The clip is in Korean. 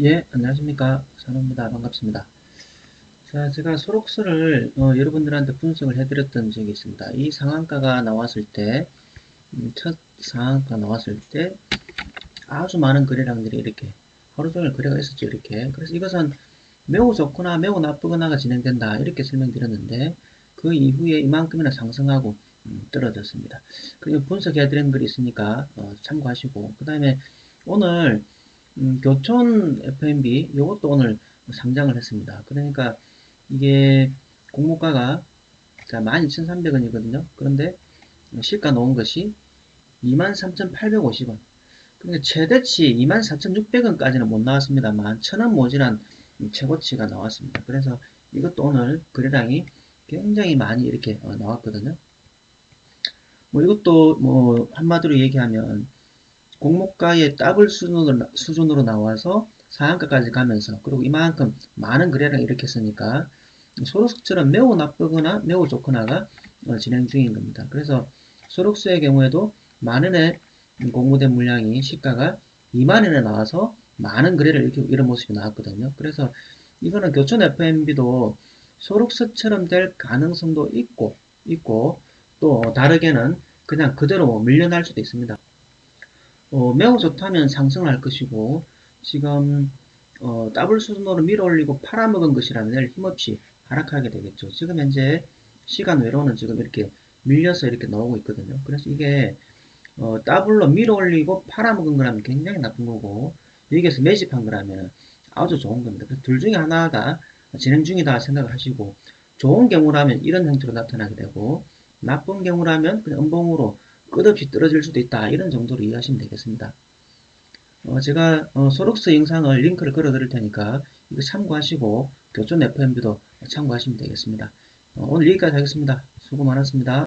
예, 안녕하십니까. 산호입니다. 반갑습니다. 자, 제가 소록스를 어, 여러분들한테 분석을 해드렸던 적이 있습니다. 이 상한가가 나왔을 때, 음, 첫 상한가 나왔을 때 아주 많은 거래량들이 이렇게 하루 종일 거래가 있었죠. 이렇게. 그래서 이것은 매우 좋거나 매우 나쁘거나가 진행된다. 이렇게 설명드렸는데 그 이후에 이만큼이나 상승하고 음, 떨어졌습니다. 그리고 분석해드린 글이 있으니까 어, 참고하시고 그 다음에 오늘 음, 교촌 FMB 이것도 오늘 상장을 했습니다. 그러니까 이게 공모가가 자 12,300원이거든요. 그런데 시가 놓은 것이 23,850원. 그러니까 최대치 24,600원까지는 못 나왔습니다만 천원 모자란 최고치가 나왔습니다. 그래서 이것도 오늘 거래량이 굉장히 많이 이렇게 어, 나왔거든요. 뭐 이것도 뭐 한마디로 얘기하면 공모가의 더블 수준으로, 수준으로 나와서 상한가까지 가면서 그리고 이만큼 많은 거래량을 일으켰으니까 소록스처럼 매우 나쁘거나 매우 좋거나가 어, 진행 중인 겁니다. 그래서 소록스의 경우에도 만원의 공모된 물량이 시가가 2만원에 나와서 많은 거래를 일으키고 이런 모습이 나왔거든요. 그래서 이거는 교촌 FMB도 소록스처럼 될 가능성도 있고 있고 또 다르게는 그냥 그대로 밀려날 수도 있습니다. 어, 매우 좋다면 상승할 것이고 지금 어, 더블 수준으로 밀어 올리고 팔아먹은 것이라면 힘없이 하락하게 되겠죠. 지금 현재 시간 외로는 지금 이렇게 밀려서 이렇게 나오고 있거든요. 그래서 이게 어, 더블로 밀어 올리고 팔아먹은 거라면 굉장히 나쁜 거고 여기에서 매집한 거라면 아주 좋은 겁니다. 둘 중에 하나가 진행 중이다 생각을 하시고 좋은 경우라면 이런 형태로 나타나게 되고 나쁜 경우라면 그냥 음봉으로 끝없이 떨어질 수도 있다. 이런 정도로 이해하시면 되겠습니다. 어, 제가 어, 소록스 영상을 링크를 걸어 드릴 테니까 이거 참고하시고 교촌 FMB도 참고하시면 되겠습니다. 어, 오늘 여기까지 하겠습니다. 수고 많았습니다.